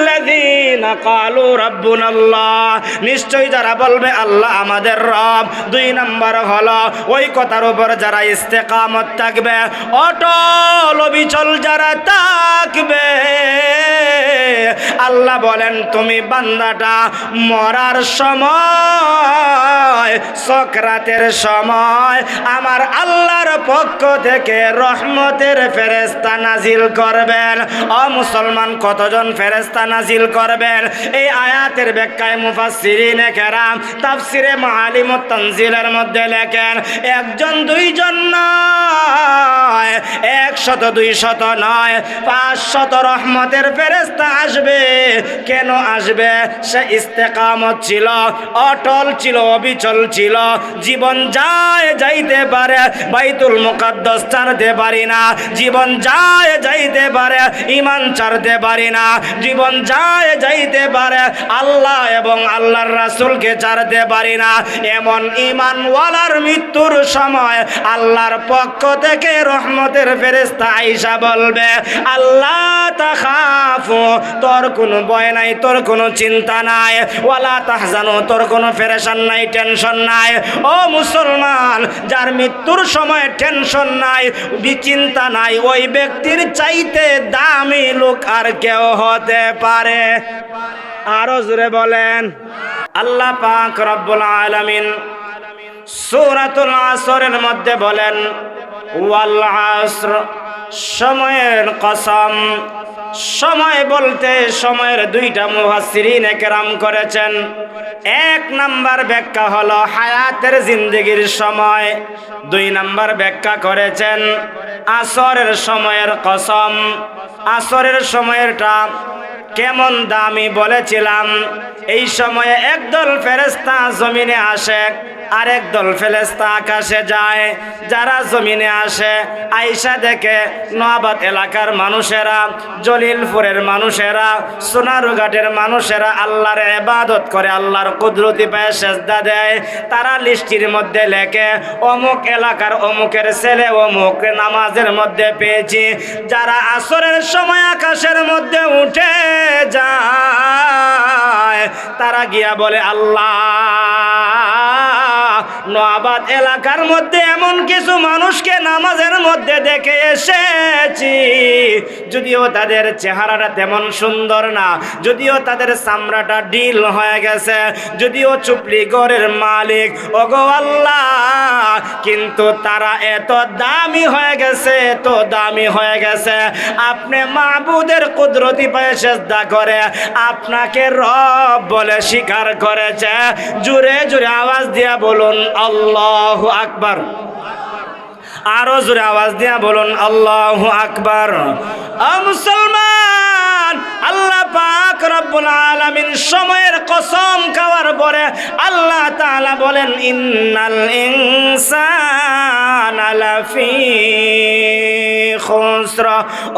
ইন্নাল্লাযীনা ক্বালু রাব্বুনাল্লাহ। নিশ্চয়ই যারা বলবে, আল্লাহ আমাদের রব। দুই নাম্বার হলো, ওই কথার উপর যারা ইস্তেকামত থাকবে, অটল অবিচল যারা থাকবে আল্লাহ বলেন, তুমি বান্দাটা মরার সময়, সকরাতের সময় আমার আল্লাহর পক্ষ থেকে রহমতের ফেরেস্তা নাজিল করবেন। অ মুসলমান, কতজন ফেরেস্তা নাজিল করবেন? এই আয়াতের ব্যাখ্যায় মুফাসসিরিনে কেরাম তাফসিরে মাআলিমুত তানজিলের মধ্যে লেখেন, একজন দুইজন নয়, একশত দুই শত নয়, পাঁচশত রহমতের ফেরেস্তা আসবে। কেন আসবে? সে ইস্তেকামত ছিল, অটল ছিল, অবিচল ছিল। জীবন যায়, যাইতে পারে, বাইতুল মুকাদ্দাস ছাড়তে পারি না। জীবন যায়, যাইতে পারে ইমান ছাড়তে পারি না। জীবন যায়, যাইতে পারে, আল্লাহ এবং আল্লাহর রাসূলকে ছাড়তে পারি না। এমন ইমানওয়ালার মৃত্যুর সময় আল্লাহর পক্ষ থেকে রহমতের ফেরেস্তা আইসা বলবে, আল্লাহ তাখাফু, তোর কোনো ভয় নাই, তোর কোনো চিন্তা নাই। ওয়ালা তাহজানু, তোর কোনো ফেরেশান নাই, টেনশন নাই। ও মুসলমান, যার মৃত্যুর সময় টেনশন নাই, বিচিন্তা নাই, ওই ব্যক্তির চাইতে দামি লোক আর কেউ হতে পারে। আরও জোরে বলেন, আল্লাহ পাক রব্বুল আলামিন সূরাতুল আসরের মধ্যে বলেন, ওয়াল আসর, সময়ের কসম। সময় বলতে সময়ের দুইটা মুহাসিরিন একরাম করেছেন। এক নাম্বার ব্যাখ্যা হলো হায়াতের জিন্দগির সময়। দুই নাম্বার ব্যাখ্যা করেছেন আসরের সময়ের কসম। আসরের সময়েরটা কেমন দামি বলেছিলাম। এই সময়ে একদল ফেরেস্তা জমিনে আসে আরেক দল ফেরেস্তা আকাশে যায়, যারা জমিনে আসে। আইসা দেখে নোয়াবাদ এলাকার মানুষেরা, জলিলপুরের মানুষেরা সোনারুঘাটের মানুষেরা আল্লাহর এবাদত করে, আল্লাহর কুদরতি পায়ে সেজদা দেয়। তারা লিস্টির মধ্যে লেখে, অমুক এলাকার অমুকের ছেলে, অমুক নামাজের মধ্যে পেয়েছি। যারা আসরের সময় আকাশের মধ্যে উঠে যায়, তারা গিয়া বলে, আল্লাহ নোয়াবাদ এলাকার মধ্যে এমন কিছু মানুষকে নামাজের মধ্যে দেখে এসেছি। যদিও তাদের চেহারাটা তেমন সুন্দর না, যদিও তাদের চামড়াটা ডিল হয়ে গেছে, যদিও চুপলি গড়ের মালিক, ওগো আল্লাহ, কিন্তু তারা এত দামি হয়ে গেছে, এত দামি হয়ে গেছে। আপনি মাহবুদের কুদরতি পায়ে সেজদা করে, আপনাকে রব বলে স্বীকার করেছে। জুড়ে জুড়ে আওয়াজ দিয়া বলুন, আল্লাহ আকবার। আরও জোরে আওয়াজ দিয়া বলুন আল্লাহ আকবার। মুসলমান! সময়ের কসম খাওয়ার পরে আল্লাহ তাআলা বলেন, ইন্নাল ইনসানা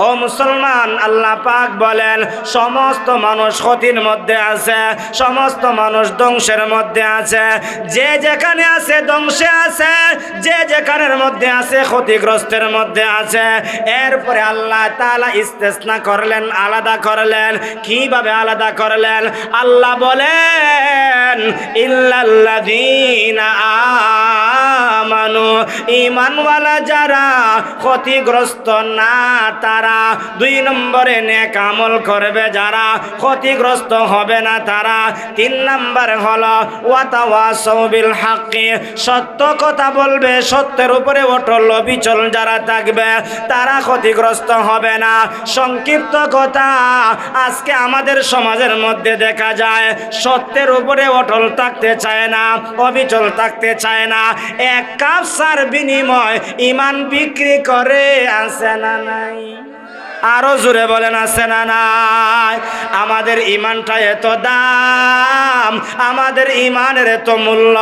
ও মুসলমান, আল্লাহ পাক বলেন, সমস্ত মানুষ ক্ষতির মধ্যে আছে, সমস্ত মানুষ ধ্বংসের মধ্যে আছে। যে যেখানে আছে ধ্বংসে আছে, যে যেখানের মধ্যে আছে ক্ষতিগ্রস্তের মধ্যে আছে। এরপরে আল্লাহ তালা ইস্তেসনা করলেন, আলাদা করলেন। কীভাবে আলাদা করলেন? আল্লাহ বলেন ইল্লাল্লাযীনা আমানু, ঈমানওয়ালা যারা ক্ষতিগ্রস্ত না, তারা দুই নম্বরে নেক আমল করবে। যারা ক্ষতিগ্রস্ত হবে না, তারা তিন নম্বর হলো, ওয়াতাওয়াসাউ বিল হাক্কি। সত্য কথা বলবে, সত্যের উপরে অটল অবিচল যারা থাকবে, তারা ক্ষতিগ্রস্ত হবে না। সংক্ষিপ্ত কথা, আজকে আমাদের সমাজের মধ্যে দেখা যায়, সত্যের উপরে অটল থাকতে চায় না, অবিচল থাকতে চায় না। এক কাপ সার বিনিময় ইমান বিক্রি করে আসে না নাই? আরও জোরে বলেন, আছে না নাই? আমাদের ইমানটা এত দাম, আমাদের ইমানের এত মূল্য,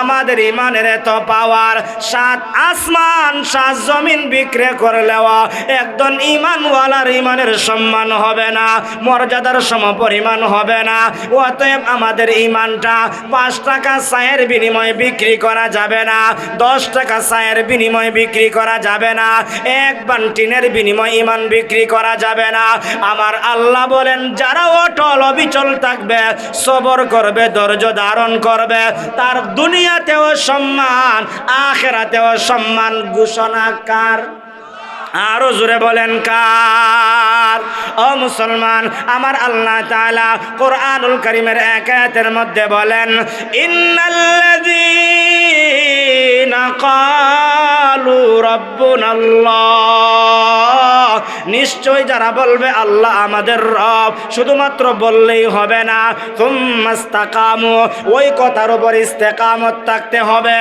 আমাদের ইমানের এত পাওয়ার। সাত আসমান, সাত জমিন বিক্রি করলেও একজন ইমানওয়ালার ইমানের সম্মান হবে না, মর্যাদার সম পরিমাণ হবে না। অতএব আমাদের ইমানটা পাঁচ টাকা চায়ের বিনিময়ে বিক্রি করা যাবে না, দশ টাকা চায়ের বিনিময়ে বিক্রি করা যাবে না। এক বান্টিনের বিনিময়ে ইমান বিক্রি বিক্রি করা যাবে না। আমার আল্লাহ বলেন, যারা অটল অবিচল থাকবে, সবর করবে, ধৈর্য ধারণ করবে, তার দুনিয়াতেও সম্মান, আখেরাতেও সম্মান। ঘোষণাকার আরও জোরে বলেন, কার? ও মুসলমান, আমার আল্লাহ তাআলা কোরআনুল করিমের এক আয়াতের মধ্যে বলেন, ইন্নাল্লাযীনা ক্বালু রাব্বুনাল্লাহ। নিশ্চয় যারা বলবে, আল্লাহ আমাদের রব, শুধুমাত্র বললেই হবে না। তুম্মাস্তাকামু ওই কথার উপর ইস্তেকামত থাকতে হবে।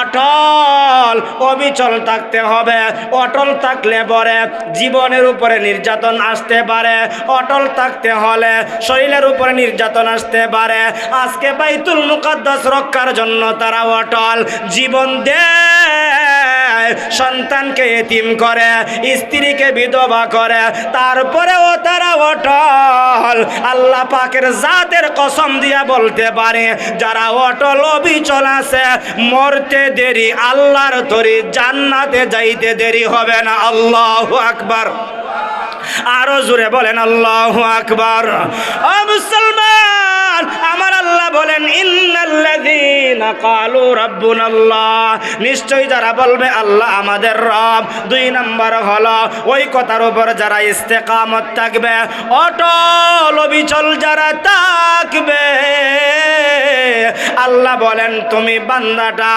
অটল, অবিচল থাকতে হবে। অটল থাকলে পরে জীবনের উপরে নির্যাতন আসতে পারে। অটল থাকতে হলে শরীরের উপরে নির্যাতন আসতে পারে। আজকে বাইতুল মুকাদ্দাস রক্ষার জন্য তারা অটল। জীবন দেয় সন্তানকে এতিম করে, স্ত্রীকে বিধবা করে, তারপরেও তারা অটল। আল্লাহ পাকের জাতের কসম দিয়া বলতে পারে, যারা অটল অবিচল আছে, মরতে দেরি, আল্লাহর তরি জান্নাতে যাইতে দেরি হবে না। আল্লাহ আকবার। আরও জোরে বলেন, আল্লাহ আকবার। মুসলমান! ইন্নাল্লাযীনা রব্বুন আল্লাহ। নিশ্চয়ই যারা বলবে আল্লাহ আমাদের রব, দুই নম্বর হলো ওই কথার উপর যারা ইস্তেকামত থাকবে, অটল অবিচল যারা থাকবে। আল্লাহ বলেন, তুমি বান্দাটা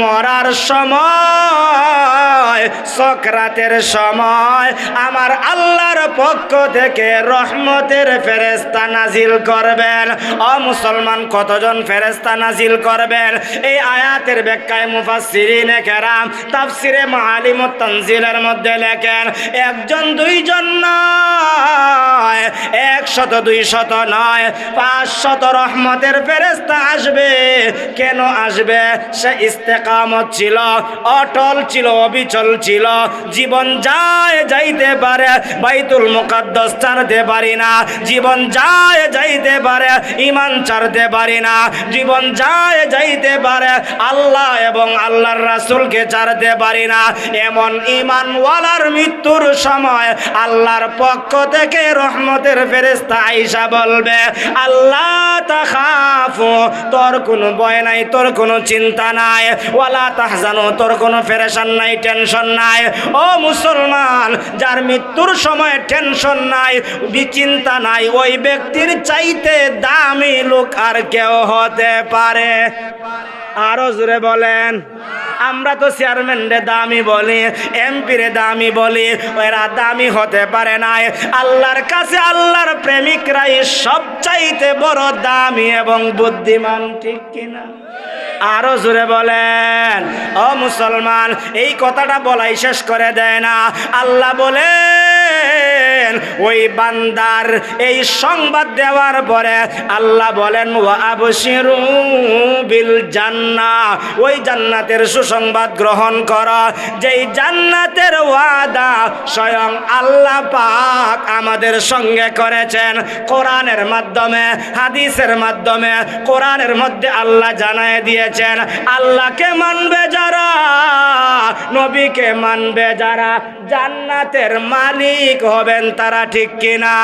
মরার সময়, সক্রাতের সময় আমার আল্লাহর পক্ষ থেকে রহমতের ফেরেস্তা নাজিল করবেন। অ মুসলমান, কতজন ফেরেস্তা নাজিল করবেন? এই আয়াতের ব্যাখ্যায় মুফাসসিরিনে কেরাম তাফসিরে মাআলিমুত তানজিলের মধ্যে লেখেন, একজন দুইজন নয়, একশত দুই শত নয়, পাঁচশত রহমতের ফেরেস্তা আসবে। কেন আসবে? সে ইস্তেকামত ছিল, অটল ছিল, অবিচল ছিল। জীবন যায়, যাইতে পারে, বাইতুল মুকাদ্দাস ছাড়তে পারি না। জীবন যায়, যাইতে পারে ইমান ছাড়তে পারি না। জীবন যায়, যাইতে পারে, আল্লাহ এবং আল্লাহর রাসূলকে ছাড়তে পারি না। এমন ইমানওয়ালার মৃত্যুর সময় আল্লাহর পক্ষ থেকে রহমতের ফেরেস্তা আইসা বলবে, আল্লাহ তাখাফু, তোর কোনো ভয় নাই, তোর কোনো চিন্তা নাই। ওয়ালা তাহজানো, তোর কোনো ফেরেশান নাই, টেনশন নাই। ও মুসলমান, যার মৃত্যুর সময় টেনশন নাই, বিচিন্তা নাই, ওই ব্যক্তির চাইতে দামি লোক আর কেউ হতে পারে। আরও জোরে বলেন। আমরা তো চেয়ারম্যানরে দামি বলি, এমপিরে দামি বলি, ওরা দামি হতে পারে না আল্লাহর কাছে আল্লাহর প্রেমিকরাই সবচাইতে বড় দামি এবং বুদ্ধিমান, ঠিক কিনা? আরও জোরে বলেন, ও মুসলমান, এই কথাটা বলাই শেষ করে দেয় না। আল্লাহ বলেন ওই বান্দার এই সংবাদ দেওয়ার পরে আল্লাহ বলেন আবশিরু বিল জান্না। ওই জান্নাতের সুসংবাদ গ্রহণ কর। যেই জান্নাতের ওয়াদা স্বয়ং আল্লাহ পাক আমাদের সঙ্গে করেছেন। কোরআনের মাধ্যমে, হাদিসের মাধ্যমে, কোরআনের মধ্যে আল্লাহ জানায় দিয়েছেন, আল্লাহকে মানবে যারা, নবীকে মানবে যারা, জান্নাতের মালিক হবেন তারা ঠিক কিনা?